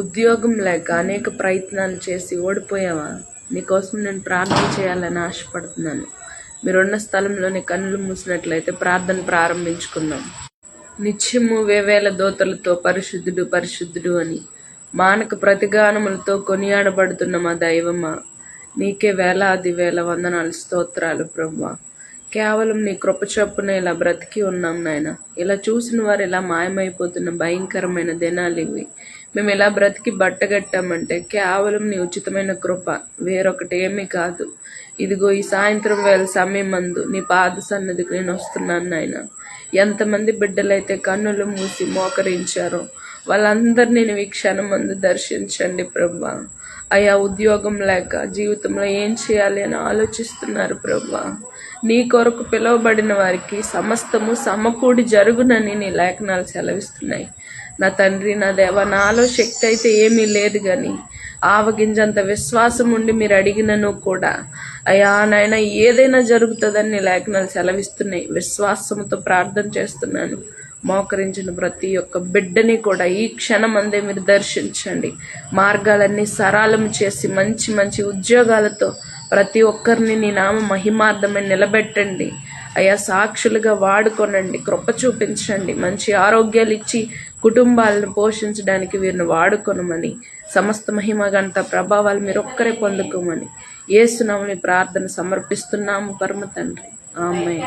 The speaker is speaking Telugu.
ఉద్యోగం లేక అనేక ప్రయత్నాలు చేసి ఓడిపోయావా? నీకోసం నేను ప్రార్థన చేయాలని ఆశపడుతున్నాను. మీరున్న స్థలంలోని కన్నులు మూసినట్లయితే ప్రార్థన ప్రారంభించుకుందాం. నిత్యము వేవేల దోతలతో పరిశుద్ధుడు పరిశుద్ధుడు అని మానక ప్రతిగానములతో కొనియాడబడుతున్న మా దైవమా నీకే వేలాది వేల వందనాలు స్తోత్రాలు బ్రహ్మ కేవలం నీ కృప చొప్పున ఇలా బ్రతికి ఉన్నాం నాయన. ఇలా చూసిన వారు ఇలా మాయమైపోతున్న భయంకరమైన దినాలు ఇవి. మేము ఇలా బ్రతికి బట్టగట్టామంటే కేవలం నీ ఉచితమైన కృప వేరొకటి ఏమీ కాదు. ఇదిగో ఈ సాయంత్రం వేళ సమయం మందు నీ పాద సన్నదికి నేను వస్తున్నాను నాయన. ఎంతమంది బిడ్డలైతే కన్నులు మూసి మోకరించారో వాళ్ళందరినీ నేను ఈ క్షణం మందు దర్శించండి ప్రభా. అయా ఉద్యోగం లేక జీవితంలో ఏం చేయాలి అని ఆలోచిస్తున్నారు ప్రభా. నీ కొరకు పిలువబడిన వారికి సమస్తము సమకూడి జరుగునని నీ లేఖనాలు సెలవిస్తున్నాయి. నా తండ్రి నా దేవ నాలో శక్తి అయితే ఏమీ లేదు కానీ ఆవగింజంత విశ్వాసం ఉండి మీరు అడిగినను కూడా. అయ్యా నాయన ఏదైనా జరుగుతుందని నీ లేఖనాలు సెలవిస్తున్నాయి. విశ్వాసంతో ప్రార్థన చేస్తున్నాను. మోకరించిన ప్రతి ఒక్క బిడ్డని కూడా ఈ క్షణం అందే మీరు దర్శించండి. మార్గాలన్నీ సరళం చేసి మంచి మంచి ఉద్యోగాలతో ప్రతి ఒక్కరిని నీ నామ మహిమార్థమై నిలబెట్టండి. అయా సాక్షులుగా వాడుకోనండి. కృప చూపించండి. మంచి ఆరోగ్యాలు ఇచ్చి కుటుంబాలను పోషించడానికి వీరిని వాడుకొనమని. సమస్త మహిమ గంట ప్రభావాలు మీరు ఒక్కరే పొందుకోమని. ఏసునామని ప్రార్థన సమర్పిస్తున్నాము పరమ తండ్రి. ఆమె